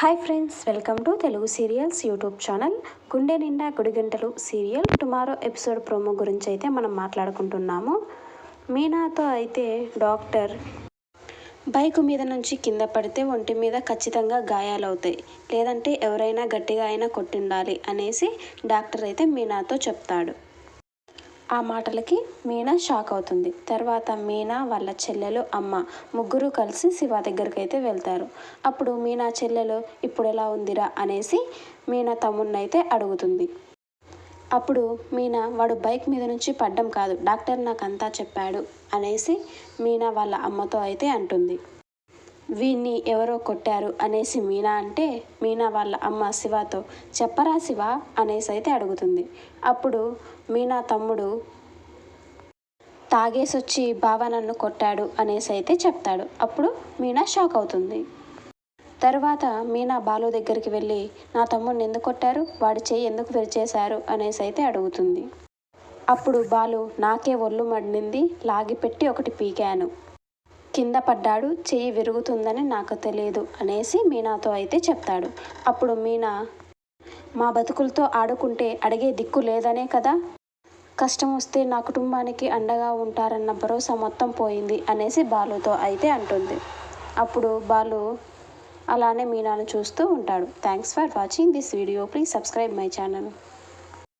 Hi friends welcome to Telugu serials YouTube channel గుండె నిండా గుడిగంటలు సీరియల్ టుమారో ఎపిసోడ్ ప్రోమో గురించి అయితే మనం మాట్లాడుకుంటున్నాము. మీనాతో అయితే డాక్టర్ బైక్ మీద నుంచి కింద పడితే ఒంటి మీద ఖచ్చితంగా గాయాలవుతాయి లేదంటే ఎవరైనా గట్టిగా అయినా కొట్టిండాలి అనేసి డాక్టర్ అయితే మీనాతో చెప్తాడు. ఆ మాటలకి మీనా షాక్ అవుతుంది. తర్వాత మీనా వాళ్ళ చెల్లెలు అమ్మ ముగ్గురు కలిసి శివ దగ్గరికి అయితే వెళ్తారు. అప్పుడు మీనా చెల్లెలు ఇప్పుడు ఎలా ఉందిరా? అనేసి మీనా తమ్ముడిని అడుగుతుంది. అప్పుడు మీనా వాడు బైక్ మీద నుంచి పడ్డం కాదు. డాక్టర్ నాకు అంతా చెప్పాడు. అనేసి మీనా వాళ్ళ అమ్మతో అయితే అంటుంది. వీన్ని ఎవరో కొట్టారు అనేసి మీనా అంటే మీనా వాళ్ళ అమ్మ శివతో చెప్పరా శివ అనేసి అయితే అడుగుతుంది. అప్పుడు మీనా తమ్ముడు తాగేసొచ్చి బావ నన్ను కొట్టాడు అనేసి అయితే చెప్తాడు. అప్పుడు మీనా షాక్ అవుతుంది. తర్వాత మీనా బాలు దగ్గరికి వెళ్ళి నా తమ్ముడిని ఎందుకు కొట్టారు? వాడి చేయి ఎందుకు విరిచేశారు? అనేసి అయితే అడుగుతుంది. అప్పుడు బాలు నాకే ఒళ్ళు మండింది లాగిపెట్టి ఒకటి పీకాను. కింద పడ్డాడు చెయ్యి విరుగుతుందని నాకు తెలియదు అనేసి మీనాతో అయితే చెప్తాడు. అప్పుడు మీనా మా బతుకులతో ఆడుకుంటే అడిగే దిక్కు లేదనే కదా? కష్టం వస్తే నా కుటుంబానికి అండగా ఉంటారన్న భరోసా మొత్తం పోయింది అనేసి బాలుతో అయితే అంటుంది. అప్పుడు బాలు అలానే మీనాను చూస్తూ ఉంటాడు. Thanks for watching this video please subscribe my channel